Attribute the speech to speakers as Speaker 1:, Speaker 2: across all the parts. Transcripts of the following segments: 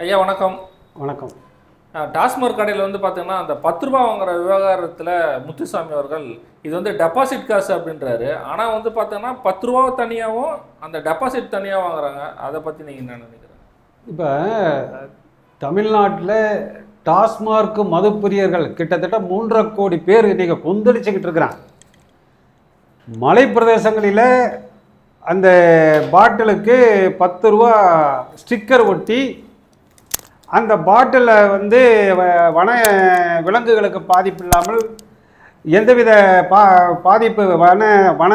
Speaker 1: ஐயா வணக்கம்.
Speaker 2: வணக்கம்.
Speaker 1: அஹ், டாஸ்மாக் கடையில் வந்து பார்த்தீங்கன்னா அந்த பத்து ரூபா வாங்குற விவகாரத்தில் முத்துசாமி அவர்கள் இது வந்து டெபாசிட் காசு அப்படின்றாரு. ஆனால் வந்து பார்த்தீங்கன்னா பத்து ரூபா தனியாகவும் அந்த டெபாசிட் தனியாக வாங்குறாங்க. அதை பற்றி நீங்கள் என்ன நினைக்கிறீங்க?
Speaker 2: இப்போ தமிழ்நாட்டில் டாஸ்மார்க் மதுப்பிரியர்கள் கிட்டத்தட்ட மூன்றரை கோடி பேர் இன்றைக்கி கொந்தளிச்சுக்கிட்டு இருக்கிறான் மலை பிரதேசங்களில் அந்த பாட்டிலுக்கு பத்து ரூபா ஸ்டிக்கர் ஒட்டி அந்த பாட்டிலில் வந்து வ- வன விலங்குகளுக்கு பாதிப்பு இல்லாமல் எந்தவித பா பாதிப்பு வன வன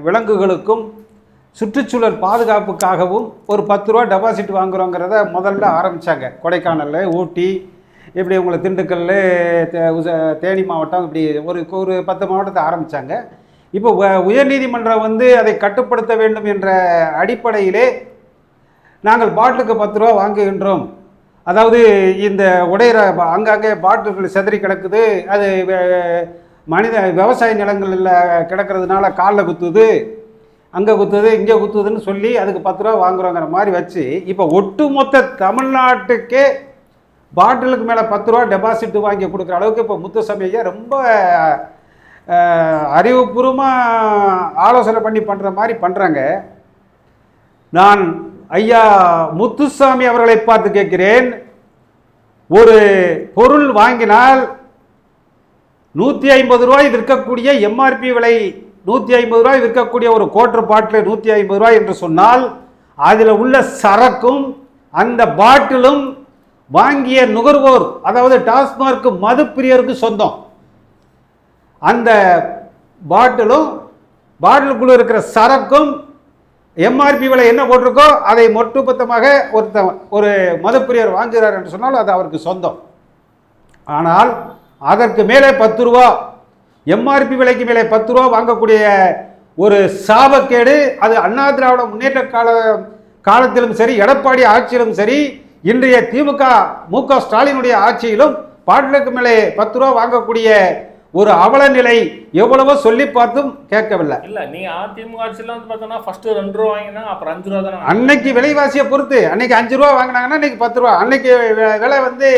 Speaker 2: விலங்குகளுக்கும் சுற்றுச்சூழல் பாதுகாப்புக்காகவும் ஒரு பத்து ரூபா டெபாசிட் வாங்குறோங்கிறத முதல்ல ஆரம்பித்தாங்க கொடைக்கானலில் ஊட்டி இப்படி உங்களை திண்டுக்கல் தே- உச- தேனி மாவட்டம் இப்படி ஒரு ஒரு பத்து மாவட்டத்தை ஆரம்பித்தாங்க இப்போ உயர்நீதிமன்றம் வந்து அதை கட்டுப்படுத்த வேண்டும் என்ற அடிப்படையிலே நாங்கள் பாட்டிலுக்கு பத்து ரூபா வாங்குகின்றோம். அதாவது இந்த உடையிற அங்கங்கே பாட்டில்கள் சிதறி கிடக்குது அது மனித விவசாய நிலங்களில் கிடக்கிறதுனால காலில் குத்துது அங்கே குத்துது இங்கே குத்துதுன்னு சொல்லி அதுக்கு பத்து ரூபா வாங்குறோங்கிற மாதிரி வச்சு இப்போ ஒட்டுமொத்த தமிழ்நாட்டுக்கே பாட்டிலுக்கு மேலே பத்து ரூபா டெபாசிட் வாங்கி கொடுக்குற அளவுக்கு இப்போ முத்துசமையை ரொம்ப அறிவுபூர்வமாக ஆலோசனை பண்ணி பண்ணுற மாதிரி பண்ணுறாங்க நான் ஐயா முத்துசாமி அவர்களை பார்த்து கேட்கிறேன். ஒரு பொருள் வாங்கினால் நூற்றி ஐம்பது ரூபாய் விற்கக்கூடிய எம்ஆர்பி விலை நூற்றி ஐம்பது ரூபாய் விற்கக்கூடிய ஒரு கோட்டர் பாட்டில் நூற்றி ஐம்பது ரூபாய் என்று சொன்னால் அதில் உள்ள சரக்கும் அந்த பாட்டிலும் வாங்கிய நுகர்வோர் அதாவது டாஸ்மார்க் மது பிரியருக்கு சொந்தம். அந்த பாட்டிலும் பாட்டிலுக்குள்ளே இருக்கிற சரக்கும் எம்ஆர்பி விலை என்ன போட்டிருக்கோ அதை ஒட்டுமொத்தமாக ஒருத்த ஒரு மதப்பிரியர் வாங்குகிறார் என்று சொன்னால் அது அவருக்கு சொந்தம். ஆனால் அதற்கு மேலே பத்து ரூபா எம்ஆர்பி விலைக்கு மேலே பத்து ரூபா வாங்கக்கூடிய ஒரு சாபக்கேடு அது அண்ணா திராவிட முன்னேற்ற கால காலத்திலும் சரி எடப்பாடி ஆட்சியிலும் சரி இன்றைய திமுக மு க ஸ்டாலினுடைய ஆட்சியிலும் பாட்டிலுக்கு மேலே பத்து ரூபா வாங்கக்கூடிய ஒரு அவல நிலை எவ்வளவோ சொல்லி பார்த்தும் கேட்கவில்லை.
Speaker 1: இல்லை நீங்கள் அதிமுக ஆட்சியில் வந்து பார்த்தோன்னா ஃபஸ்ட்டு ரெண்டு ரூபா வாங்கினா அப்புறம் அஞ்சு ரூபா தானே
Speaker 2: அன்னைக்கு விலைவாசியை பொறுத்து அன்னைக்கு அஞ்சு ரூபா வாங்கினாங்கன்னா இன்னைக்கு பத்து ரூபா. அன்னைக்கு விலை வந்து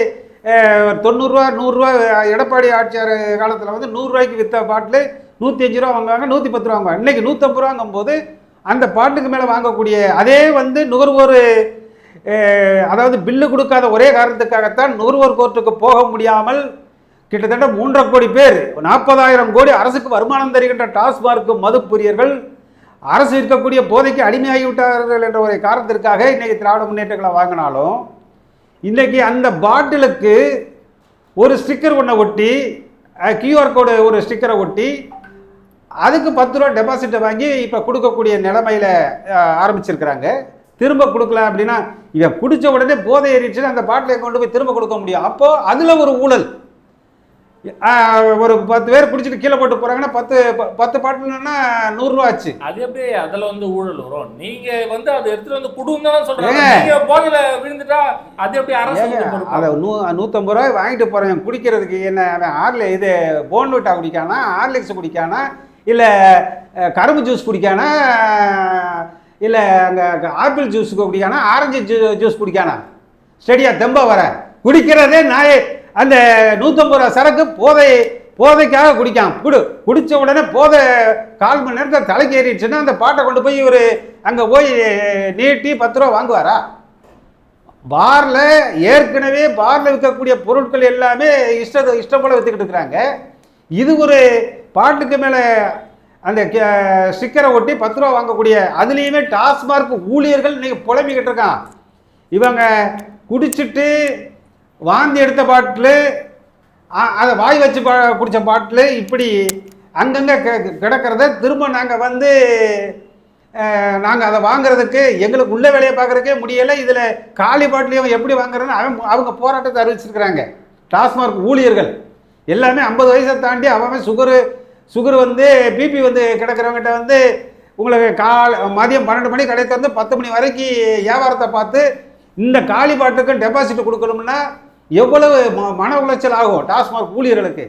Speaker 2: தொண்ணூறுரூவா நூறுரூவா எடப்பாடி ஆட்சியார் காலத்தில் வந்து நூறுரூவாய்க்கு விற்ற பாட்டில் நூற்றி அஞ்சு ரூபா வாங்குவாங்க நூற்றி பத்து ரூபா வாங்குவாங்க. இன்னைக்கு நூற்றம்பது ரூபாங்கும்போது அந்த பாட்டுக்கு மேலே வாங்கக்கூடிய அதே வந்து நுகர்வோர் அதாவது பில்லு கொடுக்காத ஒரே காரணத்துக்காகத்தான் நுகர்வோர் கோர்ட்டுக்கு போக முடியாமல் கிட்டத்தட்ட மூன்றரை கோடி பேர் நாற்பதாயிரம் கோடி அரசுக்கு வருமானம் தருகின்ற டாஸ்மார்க் மதுப்புரியர்கள் அரசு இருக்கக்கூடிய போதைக்கு அடிமையாகிவிட்டார்கள் என்ற ஒரு காரணத்திற்காக இன்னைக்கு திராவிட முன்னேற்றங்களை வாங்கினாலும் இன்னைக்கு அந்த பாட்டிலுக்கு ஒரு ஸ்டிக்கர் ஒன்றை ஒட்டி கியூஆர் கோடு ஒரு ஸ்டிக்கரை ஒட்டி அதுக்கு பத்து ரூபா டெபாசிட்டை வாங்கி இப்போ கொடுக்கக்கூடிய நிலைமையில் ஆரம்பிச்சிருக்கிறாங்க. திரும்ப கொடுக்கல அப்படின்னா இவன் பிடிச்ச உடனே போதை ஏறிடுச்சுன்னா அந்த பாட்டிலை கொண்டு போய் திரும்ப கொடுக்க முடியும். அப்போது அதில் ஒரு ஊழல். ஒரு பத்து பேர் குடிச்சிட்டு கீழே போட்டு போகிறாங்கன்னா பத்து பத்து பாட்டில்னா நூறுரூவா ஆச்சு
Speaker 1: அது எப்படி? அதில் வந்து ஊழல் வரும். நீங்கள் வந்து அதை எடுத்துகிட்டு வந்து சொல்கிறாங்க
Speaker 2: ஏங்க.
Speaker 1: நீங்கள் போதையில் விழுந்துட்டா அது எப்படி அரசு?
Speaker 2: அதை நூ நூற்றம்பது ரூபாய் வாங்கிட்டு போகிறேன் குடிக்கிறதுக்கு என்ன அவன் ஆர்ல இது போன்விட்டா குடிக்கானா ஹார்லிக்ஸ் குடிக்கானா இல்லை கரும்பு ஜூஸ் குடிக்கானா இல்லை அங்கே ஆப்பிள் ஜூஸ் குடிக்கானா ஆரஞ்சு ஜூ ஜூஸ் குடிக்கானா? ஸ்டெடியா தெம்ப வர. குடிக்கிறதே நாய் அந்த நூற்றம்பது ரூபா சரக்கு போதை போதைக்காக குடிக்கான் குடு குடித்த உடனே போதை கால் மணி நேரத்தில் தலைக்கு ஏறிடுச்சுன்னா அந்த பாட்டை கொண்டு போய் இவர் அங்கே போய் நீட்டி பத்து ரூபா வாங்குவாரா? பார்ல ஏற்கனவே பாரில் விற்கக்கூடிய பொருட்கள் எல்லாமே இஷ்ட இஷ்டம் போல வித்துக்கிட்டு இருக்கிறாங்க. இது ஒரு பாட்டுக்கு மேலே அந்த ஸ்டிக்கரை ஒட்டி பத்து ரூபா வாங்கக்கூடிய அதுலேயுமே டாஸ்மார்க் ஊழியர்கள் இன்றைக்கி புலம்பிக்கிட்டு இருக்கான். இவங்க குடிச்சிட்டு வாந்தி எடுத்த பாட்டில் அதை வாய் வச்சு பா குடித்த பாட்டில் இப்படி அங்கங்கே கி- கிடக்கிறத திரும்ப நாங்கள் வந்து நாங்கள் அதை வாங்குறதுக்கு எங்களுக்கு உள்ள வேலையை பார்க்குறதுக்கே முடியலை. இதில் காலி பாட்டிலையும் எப்படி வாங்குறதுன்னு அவன் அவங்க போராட்டத்தை அறிவிச்சிருக்கிறாங்க. டாஸ்மார்க் ஊழியர்கள். எல்லாமே ஐம்பது வயசை தாண்டி அவன் சுகரு சுகர் வந்து பிபி வந்து கிடக்கிறவங்ககிட்ட வந்து உங்களுக்கு கால் மதியம் பன்னெண்டு மணி கடை திறந்து பத்து மணி வரைக்கும் வியாபாரத்தை பார்த்து இந்த காலி பாட்டுக்கும் டெபாசிட் கொடுக்கணும்னா எவ்வளவு ம மன உளைச்சல் ஆகும் டாஸ்மாக் ஊழியர்களுக்கு.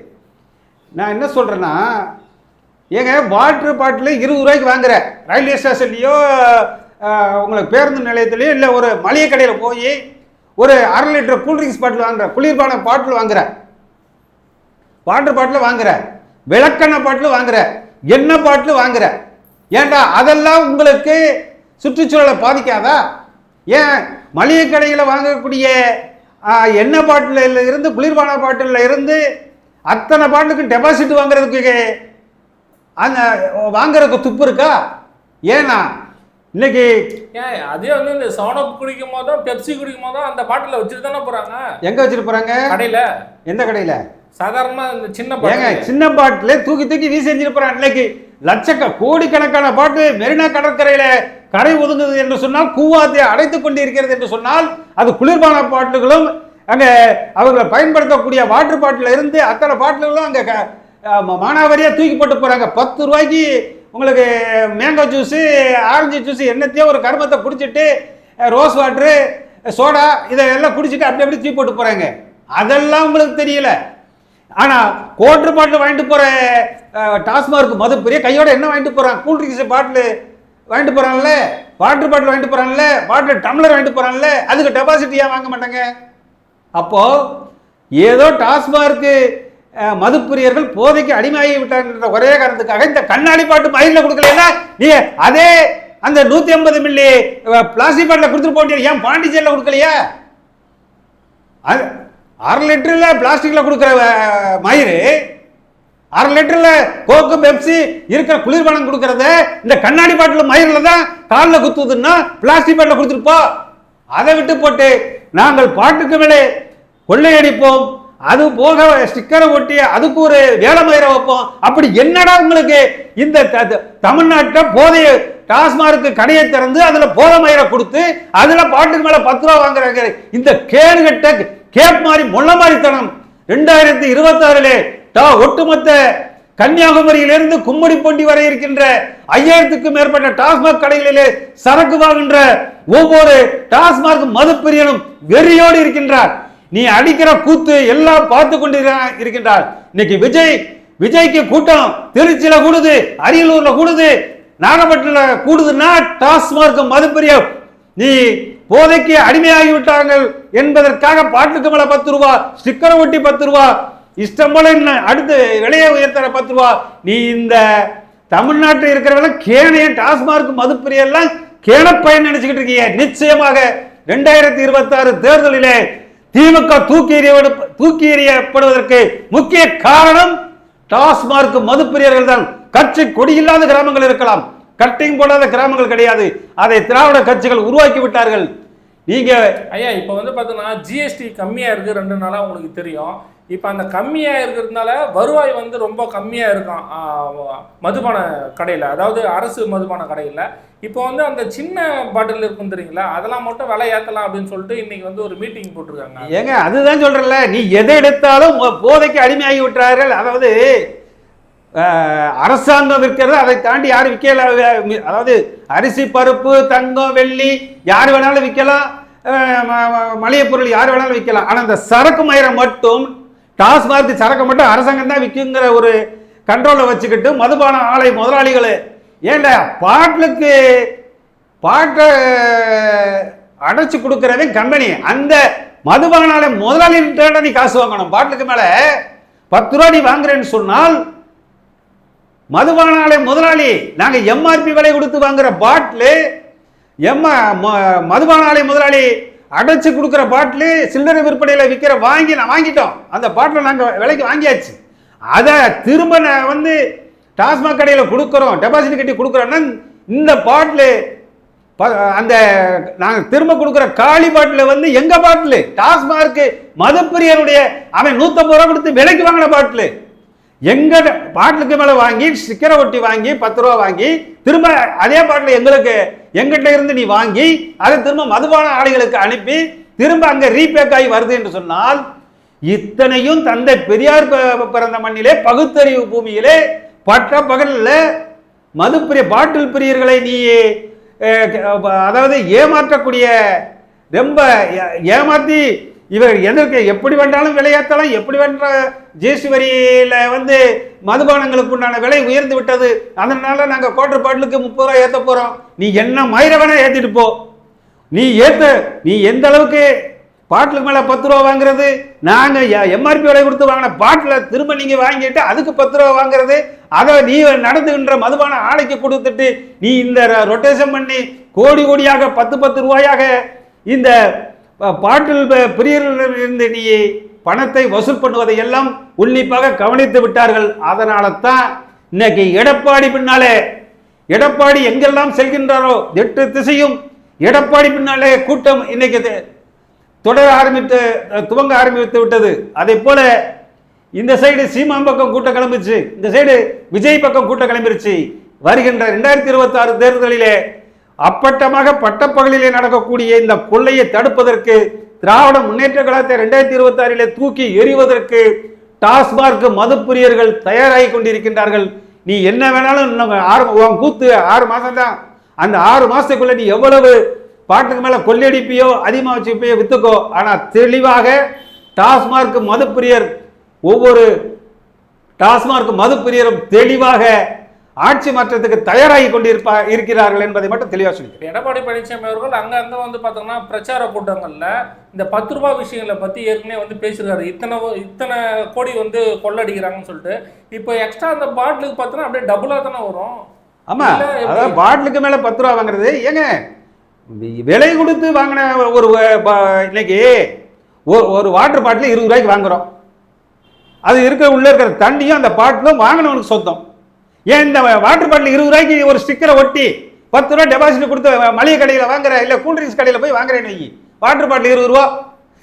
Speaker 2: நான் என்ன சொல்கிறேன்னா ஏங்க வாட்ரு பாட்டில் இருபது ரூபாய்க்கு வாங்குற. ரயில்வே ஸ்டேஷன்லேயோ உங்களுக்கு பேருந்து நிலையத்துலேயோ இல்லை ஒரு மளிகை கடையில் போய் ஒரு அரை லிட்டர் கூல்ட்ரிங்க்ஸ் பாட்டில் வாங்குற குளிர்பான பாட்டில் வாங்குற. வாட்டர் பாட்டில் வாங்குற. விளக்கெண்ணெய் பாட்டில் வாங்குற. எண்ணெய் பாட்டில் வாங்குற. ஏன்டா அதெல்லாம் உங்களுக்கு சுற்றுச்சூழலை பாதிக்காதா? ஏன் மளிகை கடையில் வாங்கக்கூடிய எண்ணெய் பாட்டிலில் இருந்து குளிர்பான பாட்டிலில் இருந்து அத்தனை பாட்டுக்கும் டெபாசிட் வாங்குறதுக்கு அந்த வாங்குறதுக்கு துப்பு இருக்கா? ஏன்னா இன்னைக்கு
Speaker 1: அதே வந்து இந்த சவனப் குடிக்கும் போதும் பெப்சி குடிக்கும் போதும் அந்த பாட்டில வச்சுட்டு தானே போறாங்க?
Speaker 2: எங்க வச்சிட்டு போறாங்க?
Speaker 1: கடையில.
Speaker 2: எந்த கடையில?
Speaker 1: சாதாரணமா இந்த சின்ன
Speaker 2: ஏங்க
Speaker 1: பாட்டில்
Speaker 2: சின்ன பாட்டில தூக்கி தூக்கி வீசி எறிஞ்சிருப்பான் இன்னைக்கு லட்சக்க கோடிக்கணக்கான பாட்டு மெரினா கடற்கரையில கரை ஒதுங்குது என்று சொன்னால் கூவாத்தை அடைத்துக் கொண்டு இருக்கிறது என்று சொன்னால் அது குளிர்பான பாட்டுகளும் அங்கே அவர்களை பயன்படுத்தக்கூடிய வாட்டர் பாட்டில் இருந்து அத்தனை பாட்டில்களும் அங்கே மானாவரியாக தூக்கி போட்டு போகிறாங்க பத்து ரூபாய்க்கு உங்களுக்கு மேங்கோ ஜூஸு ஆரஞ்சு ஜூஸு என்னத்தையோ ஒரு கருமத்தை குடிச்சிட்டு ரோஸ் வாட்டரு சோடா இதெல்லாம் குடிச்சிட்டு அப்படி அப்படி தூக்கி போட்டு போகிறாங்க அதெல்லாம் உங்களுக்கு தெரியல. ஆனால் கோட்ரு பாட்டில் வாங்கிட்டு போகிற டாஸ்மார்க் மது பெரிய கையோட என்ன வாங்கிட்டு போகிறான் கூல் ட்ரிங்க்ஸ் பாட்டில். வாங்கிட்டு போகிறான்ல வாட்டர் பாட்டில் வாங்கிட்டு போகிறான்ல வாட்டர் டம்ளர் வாங்கிட்டு போகிறான்ல அதுக்கு டெபாசிட் ஏன் வாங்க மாட்டாங்க? அப்போது ஏதோ டாஸ்மார்க்கு மதுப்பிரியர்கள் போதைக்கு அடிமையாகி விட்டார்ன்ற ஒரே காரணத்துக்காக இந்த கண்ணாடி பாட்டு மயிலில் கொடுக்கலன்னா நீ அதே அந்த நூற்றி ஐம்பது மில்லி பிளாஸ்டிக் பாட்டில் கொடுத்துட்டு போட்டியா ஏன் பாண்டிச்சேரியில் கொடுக்கலையா? அது அரை லிட்டரில் பிளாஸ்டிக்கில் கொடுக்குற மயிறு அரை லிட்டரில் கோக்கு பெப்சி இருக்கிற குளிர்பானம் கொடுக்கறத இந்த கண்ணாடி பாட்டில் மயிரில் தான் காலில் குத்துதுன்னா பிளாஸ்டிக் பாட்டில் கொடுத்துருப்போம் அதை விட்டு போட்டு நாங்கள் பாட்டுக்கு மேலே கொள்ளையடிப்போம் அது போக ஸ்டிக்கரை ஒட்டி அதுக்கு ஒரு வேலை மயிரை வைப்போம். அப்படி என்னடா உங்களுக்கு இந்த த- த- போதைய டாஸ்மார்க்கு கடையை திறந்து அதில் போதை மயிரை கொடுத்து அதில் பாட்டுக்கு மேலே பத்து ரூபா வாங்குறாங்க. இந்த கேடுகட்ட கேப் மாதிரி மொல்ல மாதிரி தனம் ரெண்டாயிரத்தி இருபத்தாறுல ஒட்டுமொத்த கன்னியாகுமரியிலிருந்து கும்மிடிப்பொண்டி வரை இருக்கின்ற ஐயாயிரத்துக்கும் மேற்பட்ட டாஸ்மாக் கடைகளிலே சரக்கு வாங்குகின்ற ஒவ்வொரு டாஸ்மாக் மதுப்பிரியனும் வெறியோடு இருக்கின்றார். நீ அடிக்கிற கூத்து எல்லாம் பார்த்து கொண்டு இருக்கின்றார். இன்னைக்கு விஜய் விஜய்க்கு கூட்டம் திருச்சியில கூடுது அரியலூர்ல கூடுது நாகப்பட்டினம் கூடுதுன்னா டாஸ்மார்க் மதுப்பிரிய நீ போதைக்கு அடிமையாகி விட்டார்கள் என்பதற்காக பாட்டுக்கு மேல பத்து ரூபா ஸ்டிக்கரை ஒட்டி பத்து ரூபா இஷ்டம் போல என்ன? அடுத்து விலையை உயர்த்துற பத்து ரூபா. நீ இந்த தமிழ்நாட்டில் இருக்கிறவங்க கேனைய டாஸ்மார்க் மதுப்பிரியெல்லாம் எல்லாம் கேனப்பயன் நினைச்சுக்கிட்டு இருக்கீங்க நிச்சயமாக ரெண்டாயிரத்தி இருபத்தி ஆறு தேர்தலிலே திமுக தூக்கி எறிய தூக்கி எறியப்படுவதற்கு முக்கிய காரணம் டாஸ்மார்க் மதுப்பிரியர்கள் தான். கட்சி கொடியில்லாத கிராமங்கள் இருக்கலாம். கட்டிங் போடாத கிராமங்கள் கிடையாது. அதை திராவிட கட்சிகள் உருவாக்கி விட்டார்கள். நீங்க
Speaker 1: ஐயா இப்போ வந்து பார்த்தீங்கன்னா ஜிஎஸ்டி கம்மியாக இருக்குது ரெண்டு நாளாக உங்களுக்கு தெரியும். இப்போ அந்த கம்மியாக இருக்கிறதுனால வருவாய் வந்து ரொம்ப கம்மியாக இருக்கும் மதுபான கடையில். அதாவது அரசு மதுபான கடையில். இப்போ வந்து அந்த சின்ன பாட்டில் இருக்கும் தெரியுங்களா? அதெல்லாம் மட்டும் விலை ஏற்றலாம் அப்படின்னு சொல்லிட்டு இன்னைக்கு வந்து ஒரு மீட்டிங் போட்டிருக்காங்க.
Speaker 2: ஏங்க அதுதான் சொல்கிறல நீ எதை எடுத்தாலும் போதைக்கு அடிமையாகி விட்டார்கள். அதாவது அரசாங்கம் விற்கிறது அதை தாண்டி யாரும் விற்கல அதாவது அரிசி பருப்பு தங்கம் வெள்ளி யார் வேணாலும் விற்கலாம். மளிகை பொருள் யார் வேணாலும் விற்கலாம். ஆனால் இந்த சரக்கு மயிரை மட்டும் டாஸ்மார்க் சரக்கு மட்டும் அரசாங்கம் தான் விற்குங்கிற ஒரு கண்ட்ரோலை வச்சுக்கிட்டு மதுபான ஆலை முதலாளிகள். ஏன்டா பாட்டிலுக்கு பாட்டை அடைச்சி கொடுக்கறதே கம்பெனி அந்த மதுபான ஆலை முதலாளிகிட்ட நீ காசு வாங்கணும். பாட்டிலுக்கு மேலே பத்து ரூபா நீ வாங்குறேன்னு சொன்னால் மதுபான ஆலை முதலாளி நாங்கள் எம்ஆர்பி விலை கொடுத்து வாங்குற பாட்டிலு எம்ம ம- மதுபான ஆலை முதலாளி அடைச்சு கொடுக்குற பாட்டிலு சில்லறை விற்பனையில் விற்கிற வாங்கி நான் வாங்கிட்டோம். அந்த பாட்டில் நாங்கள் விலைக்கு வாங்கியாச்சு. அதை திரும்ப நான் வந்து டாஸ்மாக் கடையில் கொடுக்குறோம். டெபாசிட் கட்டி கொடுக்குறோன்னா இந்த பாட்டிலு ப- அந்த நாங்கள் திரும்ப கொடுக்குற காளி பாட்டில் வந்து எங்கள் பாட்டில்? டாஸ்மார்க் மதப்பிரியனுடைய அவன் நூற்றம்பது ரூபா கொடுத்து விலைக்கு வாங்கின பாட்டில். எங்கள் பாட்டிலுக்கு மேலே வாங்கி ஸ்டிக்கரை ஒட்டி வாங்கி பத்து ரூபா வாங்கி திரும்ப அதே பாட்டில் எங்களுக்கு எங்கிட்ட இருந்து நீ வாங்கி அதை திரும்ப மதுபான ஆலைகளுக்கு அனுப்பி திரும்ப அங்க ரீபேக் ஆகி வருது என்று சொன்னால் இத்தனையும் தந்தை பெரியார் ப- பிறந்த மண்ணிலே பகுத்தறிவு பூமியிலே பட்ட பகலில் மதுப்பிரிய பாட்டில் பிரியர்களை நீ அதாவது ஏமாற்றக்கூடிய ரொம்ப ஏமாற்றி இவர் எதற்கு எப்படி வேண்டாலும் விலையேற்றலாம் எப்படி வேண்ட ஜிஎஸ்டி வரியில் வந்து மதுபானங்களுக்கு உண்டான விலை உயர்ந்து விட்டது. அதனால நாங்கள் கோட்டர் பாட்டிலுக்கு முப்பது ரூபா ஏற்ற போகிறோம் நீ என்ன மயிர வேணால் ஏற்றிட்டு போ. நீ ஏத்த நீ எந்த அளவுக்கு பாட்டிலுக்கு மேலே பத்து ரூபா வாங்குறது? நாங்கள் எம்ஆர்பி விலை கொடுத்து வாங்கின பாட்டில் திரும்ப நீங்கள் வாங்கிட்டு அதுக்கு பத்து ரூபா வாங்குறது? அதை நீ நடந்துகின்ற மதுபான ஆலைக்கு கொடுத்துட்டு நீ இந்த ரொட்டேஷன் பண்ணி கோடி கோடியாக பத்து பத்து ரூபாயாக இந்த பாட்டில் ப- நீ பணத்தை வசூல் பண்ணுவதை எல்லாம் உன்னிப்பாக கவனித்து விட்டார்கள். அதனால தான் இன்னைக்கு எடப்பாடி பின்னாலே எடப்பாடி எங்கெல்லாம் செல்கின்றாரோ எட்டு திசையும் எடப்பாடி பின்னாலே கூட்டம் இன்னைக்கு தொடர ஆரம்பித்து துவங்க ஆரம்பித்து விட்டது. அதே போல இந்த சைடு சீமான் பக்கம் கூட்டம் கிளம்பிச்சு இந்த சைடு விஜய் பக்கம் கூட்டம் கிளம்பிருச்சு. வருகின்ற ரெண்டாயிரத்தி இருபத்தி ஆறு தேர்தலிலே அப்பட்டமாக பட்டப்பகலிலே நடக்கக்கூடிய இந்த கொள்ளையை தடுப்பதற்கு திராவிட முன்னேற்ற கழகத்தை ரெண்டாயிரத்தி இருபத்தி ஆறிலே தூக்கி எறிவதற்கு டாஸ்மார்க் மதுப்பிரியர்கள் தயாராகி கொண்டிருக்கின்றார்கள். நீ என்ன வேணாலும் இன்னும் ஆறு உன் கூத்து ஆறு மாதம் தான் அந்த ஆறு மாதத்துக்குள்ளே நீ எவ்வளவு பாட்டுக்கு மேலே கொள்ளையடிப்பியோ அதிகமாக வச்சுப்பியோ வித்துக்கோ ஆனால் தெளிவாக டாஸ்மார்க் மதுப்பிரியர் ஒவ்வொரு டாஸ்மார்க் மதுப்பிரியரும் தெளிவாக ஆட்சி மாற்றத்துக்கு தயாராகி கொண்டிருப்பா இருக்கிறார்கள் என்பதை மட்டும் தெளிவாக சொல்லி
Speaker 1: எடப்பாடி பழனிசாமி அவர்கள் அங்கங்க வந்து பார்த்தோம்னா பிரச்சார கூட்டங்கள்ல இந்த பத்து ரூபாய் விஷயங்களை பத்தி ஏற்கனவே வந்து பேசியிருக்காரு. இத்தனை இத்தனை கோடி வந்து கொள்ளடிக்கிறாங்கன்னு சொல்லிட்டு. இப்போ எக்ஸ்ட்ரா அந்த பாட்டிலுக்கு பார்த்தோன்னா அப்படியே டபுளா தானே வரும்.
Speaker 2: ஆமா
Speaker 1: இல்ல, எப்படி?
Speaker 2: அதாவது பாட்டிலுக்கு மேல பத்து ரூபா வாங்குறது ஏங்க? விலை கொடுத்து வாங்கின ஒரு இன்னைக்கு ஒரு வாட்டர் பாட்டில் இருபது ரூபாய்க்கு வாங்குறோம். அது இருக்கிற உள்ள இருக்கிற தண்ணியும் அந்த பாட்டிலும் வாங்கினவனுக்கு சொந்தம். ஏன் இந்த வாட்டர் பாட்டில் இருபது ரூபாய்க்கு ஒரு ஸ்டிக்கரை ஒட்டி பத்து ரூபா டெபாசிட் கொடுத்து மளிகை கடையில் வாங்குற இல்லை கூல்ட்ரிங்க்ஸ் கடையில் போய் வாங்குறேன்னு வை வாட்டர் பாட்டில் இருபது ரூபா.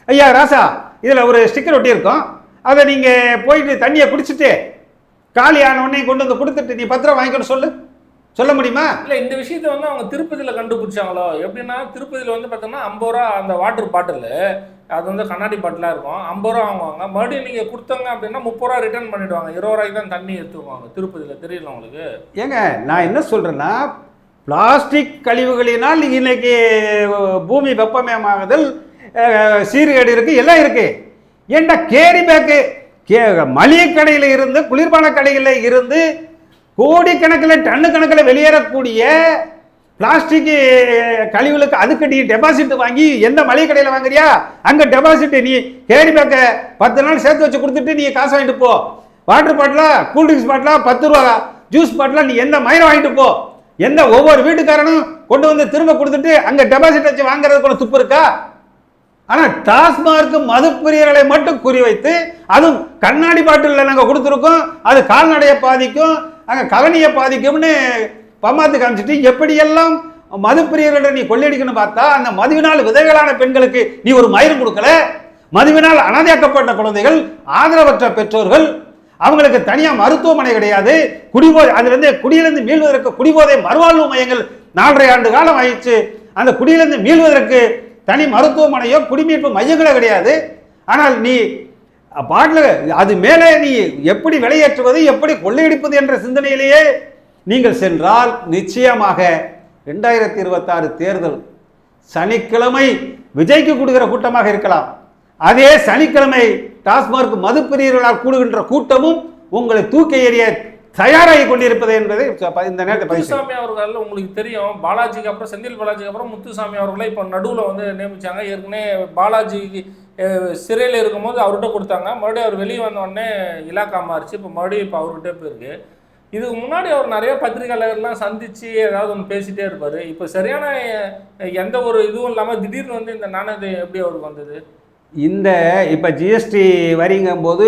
Speaker 2: ஐயா ராசா இதில் ஒரு ஸ்டிக்கர் ஒட்டி இருக்கும் அதை நீங்கள் போயிட்டு தண்ணியை குடிச்சிட்டு காலி ஆன உடனே கொண்டு வந்து கொடுத்துட்டு நீ பத்திரம் வாங்கிக்கணும் சொல்லு. சொல்ல முடியுமா?
Speaker 1: இல்ல இந்த விஷயத்தை வந்து அவங்க திருப்பதியில கண்டுபிடிச்சாங்களோ? எப்படின்னா திருப்பதியில வந்து பார்த்தோம்னா ஐம்பது ரூபா அந்த வாட்டர் பாட்டில் அது வந்து கண்ணாடி பாட்டிலாக இருக்கும். ஐம்பது ரூபா வாங்குவாங்க. மறுபடியும் நீங்கள் கொடுத்தாங்க அப்படின்னா முப்பது ரூபா ரிட்டர்ன் பண்ணிடுவாங்க. இருபது ரூபாய்க்கு தான் தண்ணி எடுத்துக்குவாங்க திருப்பதியில். தெரியல உங்களுக்கு?
Speaker 2: ஏங்க நான் என்ன சொல்றேன்னா பிளாஸ்டிக் கழிவுகளினால் இன்னைக்கு பூமி வெப்பமயமாகுதல் சீர்கேடு இருக்கு எல்லாம் இருக்கு. ஏன்டா கேரி பேக்கு கே மளிகை கடையில் இருந்து குளிர்பான கடையில் இருந்து கோடிக்கணக்கில் டன்னு கணக்கில் வெளியேறக்கூடிய பிளாஸ்டிக் கழிவுகளுக்கு அதுக்கு நீ டெபாசிட் வாங்கி எந்த மளிகை கடையில் வாங்குறியா? அங்கே டெபாசிட் நீ கேரி பேக்கை பத்து நாள் சேர்த்து வச்சு கொடுத்துட்டு நீ காசு வாங்கிட்டு போ. வாட்டர் பாட்டிலா கூல்ட்ரிங்க்ஸ் பாட்டிலா பத்து ரூபா ஜூஸ் பாட்டிலா நீ எந்த மயிரை வாங்கிட்டு போ. எந்த ஒவ்வொரு வீட்டுக்காரனும் கொண்டு வந்து திரும்ப கொடுத்துட்டு அங்கே டெபாசிட் வச்சு வாங்குறதுக்கு ஒரு துப்பு இருக்கா? ஆனால் டாஸ்மார்க் மதுப்பிரியர்களை மட்டும் குறிவைத்து அதுவும் கண்ணாடி பாட்டிலில் நாங்கள் கொடுத்துருக்கோம். அது கால்நடையை பாதிக்கும். அங்கே கவனியை பாதிக்கும்னு பமாத்து காமிச்சிட்டு எப்படியெல்லாம் மதுப்பிரியர்களை நீ கொள்ளையடிக்கணும் பார்த்தா அந்த மதுவினால் விதைகளான பெண்களுக்கு நீ ஒரு மயிரும் கொடுக்கல? மதுவினால் அனாதையாக்கப்பட்ட குழந்தைகள் ஆதரவற்ற பெற்றோர்கள் அவங்களுக்கு தனியாக மருத்துவமனை கிடையாது. குடிபோதை அதிலிருந்து குடியிலிருந்து மீள்வதற்கு குடிபோதை மறுவாழ்வு மையங்கள் நாலரை ஆண்டு காலம் ஆயிடுச்சு. அந்த குடியிலிருந்து மீள்வதற்கு தனி மருத்துவமனையோ குடிமீட்பு மையங்களோ கிடையாது. ஆனால் நீ பாட்டில் அது மேலே நீ எப்படி விலையேற்றுவது எப்படி கொள்ளையடிப்பது என்ற சிந்தனையிலேயே நீங்கள் சென்றால் நிச்சயமாக ரெண்டாயிரத்தி இருபத்தாறு தேர்தல் சனிக்கிழமை விஜய்க்கு கொடுக்கிற கூட்டமாக இருக்கலாம். அதே சனிக்கிழமை டாஸ்மார்க் மதுப்பிரியர்களால் கூடுகின்ற கூட்டமும் உங்களை தூக்கி எறிய தயாராகி கொண்டிருப்பது என்பதை இந்த நேரத்தை
Speaker 1: முத்துசாமி அவர்கள் உங்களுக்கு தெரியும். பாலாஜிக்கு அப்புறம் செந்தில் பாலாஜிக்கு அப்புறம் முத்துசாமி அவர்களை இப்போ நடுவில் வந்து நியமிச்சாங்க. ஏற்கனவே பாலாஜிக்கு சிறையில் இருக்கும்போது அவர்கிட்ட கொடுத்தாங்க. மறுபடியும் அவர் வெளியே வந்தோடனே இலாக்கா மாறிச்சு. இப்போ மறுபடியும் இப்போ அவர்கிட்ட போயிருக்கு. இதுக்கு முன்னாடி அவர் நிறைய பத்திரிகையாளர்லாம் சந்தித்து ஏதாவது ஒன்று பேசிகிட்டே இருப்பார். இப்போ சரியான எந்த ஒரு இதுவும் இல்லாமல் திடீர்னு வந்து இந்த நாணயத்தை எப்படி அவருக்கு வந்தது?
Speaker 2: இந்த இப்போ ஜிஎஸ்டி வரிங்கும்போது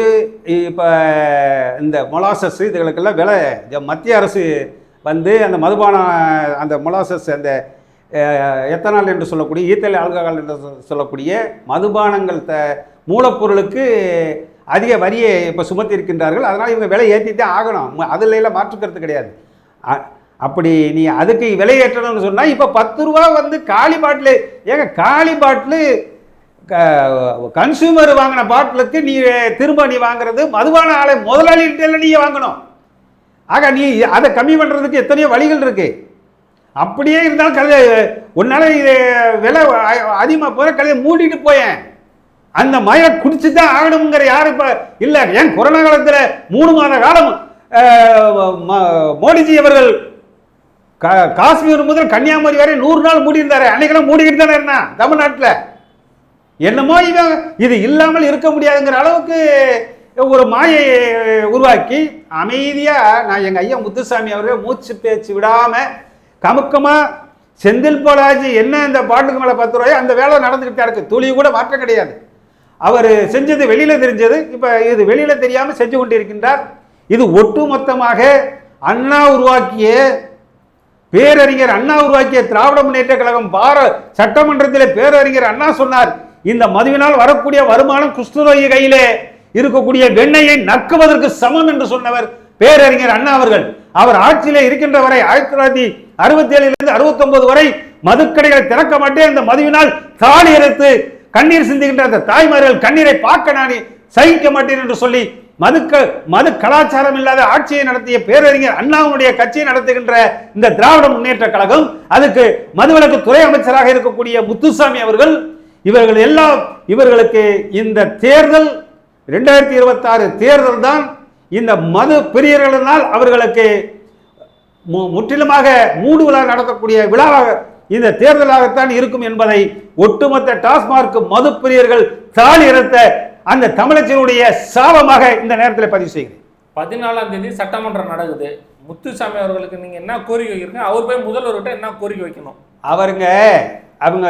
Speaker 2: இப்போ இந்த மொலாசஸ் இதுகளுக்கெல்லாம் விலை மத்திய அரசு வந்து அந்த மதுபானம் அந்த மொலாசஸ் அந்த எத்தனால் என்று சொல்லக்கூடிய ஈத்தல் ஆல்கஹால் என்று சொல்லக்கூடிய மதுபானங்கள் த மூலப்பொருளுக்கு அதிக வரியை இப்போ சுமத்தி இருக்கின்றார்கள் அதனால் இவங்க விலை ஏற்றி தான் ஆகணும் அதில் எல்லாம் மாற்றுக்கிறது கிடையாது. அ- அப்படி நீ அதுக்கு விலை ஏற்றணும்னு சொன்னால் இப்போ பத்து ரூபா வந்து காளி பாட்டிலு ஏங்க காளி பாட்டிலு கன்சூமர் வாங்கின பாட்டிலுக்கு நீ திரும்ப நீ வாங்குறது மதுவான ஆலை முதலாளிகிட்ட நீ வாங்கணும். ஆக நீ அதை கம்மி பண்ணுறதுக்கு எத்தனையோ வழிகள் இருக்கு. அப்படியே இருந்தாலும் கதை உன்னால் இது விலை அதிகமாக போகிற கதையை மூடிட்டு போயேன். அந்த மயிரை குடிச்சு தான் ஆகணுங்கிற யாரும் இப்போ இல்லை. ஏன் கொரோனா காலத்தில் மூணு மாத காலம் ம- மோடிஜி அவர்கள் கா- காஷ்மீர் முதல் கன்னியாகுமரி வரை நூறு நாள் மூடி இருந்தார் அன்னைக்கெல்லாம் மூடிக்கிட்டு தானே இருந்தான் தமிழ்நாட்டில். என்னமோ இவன் இது இல்லாமல் இருக்க முடியாதுங்கிற அளவுக்கு ஒரு மாயை உருவாக்கி அமைதியாக நான் எங்கள் ஐயா முத்துசாமி அவரே மூச்சு பேச்சு விடாமல் கமுக்கமாக செந்தில் பாலாஜி என்ன இந்த பாட்டுக்கு மேலே பத்து ரூபாயோ அந்த வேலை நடந்துக்கிட்டே இருக்குது இருக்கு. துளி கூட மாற்றம் கிடையாது. அவர் செஞ்சது வெளியில் தெரிஞ்சது. இப்போ இது வெளியில் தெரியாமல் செஞ்சு கொண்டிருக்கின்றார். இது ஒட்டு மொத்தமாக அண்ணா உருவாக்கிய பேரறிஞர் அண்ணா உருவாக்கிய திராவிட முன்னேற்ற கழகம் பார சட்டமன்றத்தில் பேரறிஞர் அண்ணா சொன்னார். இந்த மதுவினால் வரக்கூடிய வருமானம் குஷ்ணரோகி கையிலே இருக்கக்கூடிய வெண்ணையை நக்குவதற்கு சமம் என்று சொன்னவர் பேரறிஞர் அண்ணா அவர்கள். அவர் ஆட்சியிலே இருக்கின்ற வரை ஆயிரத்தி தொள்ளாயிரத்தி அறுபத்தி ஏழிலிருந்து அறுபத்தி ஒன்பது வரை மதுக்கடைகளை திறக்க மாட்டேன். இந்த மதுவினால் தாலி எடுத்து கண்ணீர் சிந்துகின்ற அந்த தாய்மார்கள் கண்ணீரை பார்க்க நான் சகிக்க மாட்டேன் என்று சொல்லி மதுக்க மது கலாச்சாரம் இல்லாத ஆட்சியை நடத்திய பேரறிஞர் அண்ணாவுடைய கட்சியை நடத்துகின்ற இந்த திராவிட முன்னேற்ற கழகம் அதுக்கு மதுவிலக்கு துறை அமைச்சராக இருக்கக்கூடிய முத்துசாமி அவர்கள் இவர்கள் எல்லாம் இவர்களுக்கு இந்த தேர்தல் ரெண்டாயிரத்தி இருபத்தாறு தேர்தல் தான் இந்த மது பிரியர்களினால் அவர்களுக்கு முற்றிலுமாக மூடு விழா நடத்தக்கூடிய விழாவாக இந்த தேர்தலாகத்தான் இருக்கும் என்பதை ஒட்டுமொத்த டாஸ்மார்க் மது பிரியர்கள் தாலி எடுத்த அந்த தமிழச்சினுடைய சாபமாக இந்த நேரத்தில் பதிவு செய்கிறேன்.
Speaker 1: பதினாலாம் தேதி சட்டமன்றம் நடக்குது. முத்துசாமி அவர்களுக்கு நீங்க என்ன கோரிக்கை வைக்கிறீங்க? அவர் போய் முதல்வர்கிட்ட என்ன கோரிக்கை வைக்கணும்?
Speaker 2: அவருங்க அவங்க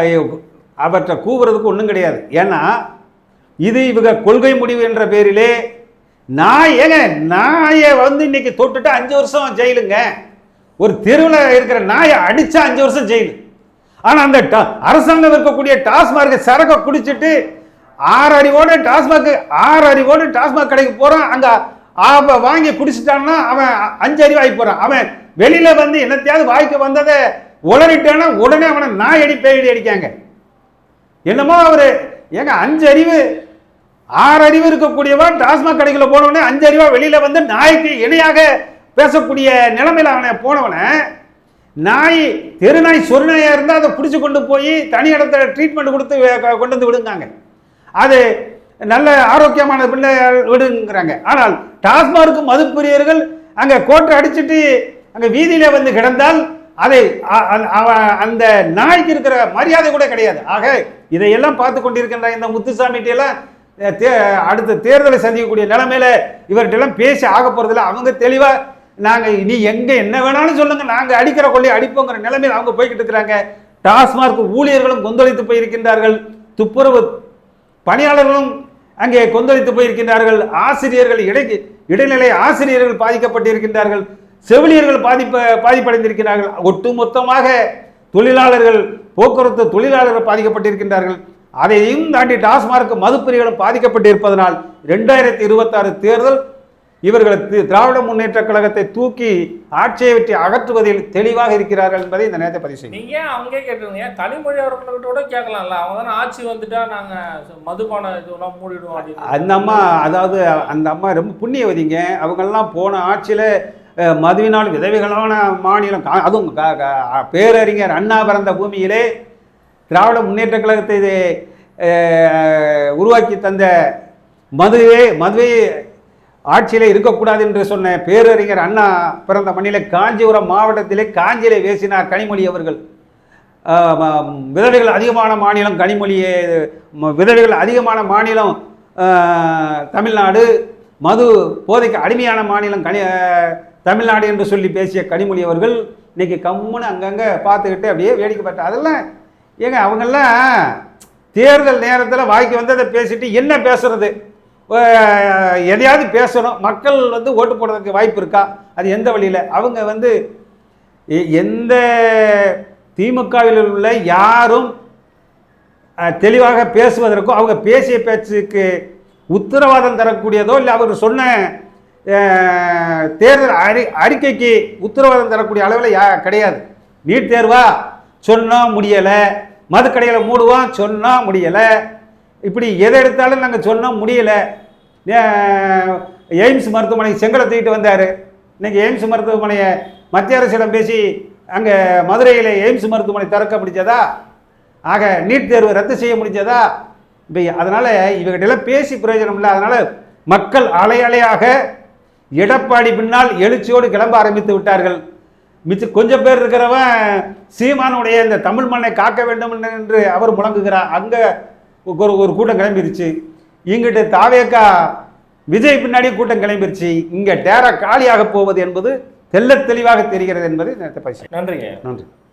Speaker 2: அவற்றை கூவுறதுக்கு ஒன்றும் கிடையாது. ஏன்னா இது இவங்க கொள்கை முடிவு என்ற பேரிலே நாய் ஏங்க நாயை வந்து இன்னைக்கு தொட்டுட்டு அஞ்சு வருஷம் ஜெயிலுங்க. ஒரு தெருவில் இருக்கிற நாயை அடித்தா அஞ்சு வருஷம் ஜெயிலு. ஆனால் அந்த டா- அரசாங்கம் இருக்கக்கூடிய டாஸ்மார்க் சரக்கை குடிச்சிட்டு ஆறு அறிவோட டாஸ்மாக் ஆறு அறிவோடு டாஸ்மாக் கடைக்கு போகிறான் அங்கே அவ வாங்கி குடிச்சிட்டான்னா அவன் அஞ்சு அறிவு ஆகி அவன் வெளியில் வந்து என்னத்தையாவது வாய்க்கு வந்ததை உளறிட்டானா உடனே அவனை நாய் அடி பேயடி அடிக்காங்க. என்னமோ அவர் ஏங்க அஞ்சு அறிவு ஆறு அறிவு இருக்கக்கூடியவன் டாஸ்மாக் கடைகளில் போனவனே அஞ்சு அறிவாக வெளியில் வந்து நாய்க்கு இணையாக பேசக்கூடிய நிலைமையில் அவனை போனவனை நாய் தெருநாய் சொருநாயாக இருந்தால் அதை பிடிச்சி கொண்டு போய் தனி இடத்துல ட்ரீட்மெண்ட் கொடுத்து கொண்டு வந்து விடுங்காங்க. அது நல்ல ஆரோக்கியமான பிள்ளை விடுங்கிறாங்க. ஆனால் டாஸ்மார்க் மதுப்பிரியர்கள் அங்கே கோட்டை அடிச்சிட்டு அங்கே வீதியில் வந்து கிடந்தால் அதை அவ- அந்த நாய்க்கு இருக்கிற மரியாதை கூட கிடையாது. ஆக இதையெல்லாம் பார்த்து கொண்டிருக்கின்ற இந்த முத்துசாமிகிட்ட எல்லாம் தே- அடுத்த தேர்தலை சந்திக்கக்கூடிய நிலைமையில இவர்கிட்டெல்லாம் பேசி ஆக போறதில்ல. அவங்க தெளிவா நாங்க நீ எங்க என்ன வேணாலும் சொல்லுங்க நாங்க அடிக்கிற கொள்ளையை அடிப்போங்கிற நிலைமையில் அவங்க போய்கிட்டு இருக்கிறாங்க. டாஸ்மார்க் ஊழியர்களும் கொந்தளித்து போயிருக்கின்றார்கள். துப்புரவு பணியாளர்களும் அங்கே கொந்தளித்து போயிருக்கின்றார்கள். ஆசிரியர்கள் இடை இடைநிலை ஆசிரியர்கள் பாதிக்கப்பட்டிருக்கின்றார்கள். செவிலியர்கள் பாதிப்ப பாதிப்படைந்திருக்கிறார்கள். ஒட்டுமொத்தமாக தொழிலாளர்கள் போக்குவரத்து தொழிலாளர்கள் பாதிக்கப்பட்டிருக்கின்றார்கள். அதையும் தாண்டி டாஸ்மார்க் மதுப்பிரிகளும் பாதிக்கப்பட்டிருப்பதனால் ரெண்டாயிரத்தி இருபத்தாறு தேர்தல் இவர்களுக்கு திராவிட முன்னேற்ற கழகத்தை தூக்கி ஆட்சியை விட்டு அகற்றுவதில் தெளிவாக இருக்கிறார்கள் என்பதை இந்த நேரத்தை பதிவு செய்யும்
Speaker 1: நீங்க அவங்களே கேட்டுருங்க கனிமொழி அவர்கள்கிட்ட கூட கேட்கலாம்ல. அவங்க தானே ஆட்சி வந்துட்டா நாங்க மதுபான இதுவெல்லாம் மூடிடுவோம்
Speaker 2: அந்த அம்மா அதாவது அந்த அம்மா ரொம்ப புண்ணியவதிங்க. அவங்கெல்லாம் போன ஆட்சியில் மதுவினால் விதவைகளான மாநிலம் கா- அதுவும் பேரறிஞர் அண்ணா பிறந்த பூமியிலே திராவிட முன்னேற்ற கழகத்தை உருவாக்கி தந்த மதுவே மதுவை ஆட்சியிலே இருக்கக்கூடாது என்று சொன்ன பேரறிஞர் அண்ணா பிறந்த மண்ணிலே காஞ்சிபுரம் மாவட்டத்திலே காஞ்சியிலே பேசினார் கனிமொழி அவர்கள். விதவிகள் விதவைகள் அதிகமான மாநிலம் கனிமொழியே விதவிகள் விதவைகள் அதிகமான மாநிலம் தமிழ்நாடு. மது போதைக்கு அடிமையான மாநிலம் கனி தமிழ்நாடு என்று சொல்லி பேசிய கனிமொழி அவர்கள் இன்னைக்கு கம்முன்னு அங்கங்கே பார்த்துக்கிட்டு அப்படியே வேடிக்கை பார்த்தா அதெல்லாம் ஏங்க அவங்கெல்லாம் தேர்தல் நேரத்தில் வாய்க்கு வந்ததை பேசிட்டு என்ன பேசுறது? எதையாவது பேசணும். மக்கள் வந்து ஓட்டு போடுறதுக்கு வாய்ப்பு இருக்கா? அது எந்த வழியில்? அவங்க வந்து எ- எந்த திமுகவில் உள்ள யாரும் தெளிவாக பேசுவதற்கோ அவங்க பேசிய பேச்சுக்கு உத்தரவாதம் தரக்கூடியதோ இல்லை அவர் சொன்ன தேர்தல் அறி அறிக்கைக்கு உத்தரவாதம் தரக்கூடிய அளவில் யா கிடையாது. நீட் தேர்வா? சொன்னால் முடியலை. மதுக்கடைகளை மூடுவோம் சொன்னால் முடியலை. இப்படி எதை எடுத்தாலும் நாங்கள் சொன்னால் முடியலை. எய்ம்ஸ் மருத்துவமனை செங்கலை தூக்கிட்டு வந்தார். இன்றைக்கி எய்ம்ஸ் மருத்துவமனையை மத்திய அரசிடம் பேசி அங்கே மதுரையில் எய்ம்ஸ் மருத்துவமனை திறக்க முடிஞ்சதா? ஆக நீட் தேர்வு ரத்து செய்ய முடிஞ்சதா? இப்போ அதனால் இவங்கிட்டெல்லாம் பேசி பிரயோஜனம் இல்லை. அதனால் மக்கள் அலையலையாக எடப்பாடி பின்னால் எழுச்சியோடு கிளம்ப ஆரம்பித்து விட்டார்கள். மிச்ச கொஞ்சம் பேர் இருக்கிறவன் சீமானுடைய இந்த தமிழ் மண்ணை காக்க வேண்டும் என்று அவர் முழங்குகிறார். அங்கே ஒரு ஒரு கூட்டம் கிளம்பிருச்சு. இங்கிட்டு தாவேக்கா விஜய் பின்னாடி கூட்டம் கிளம்பிருச்சு. இங்க டேரா காலியாக போவது என்பது தெள்ளத் தெளிவாக தெரிகிறது என்பது நேற்று பசி
Speaker 1: நன்றிங்க.
Speaker 2: நன்றி.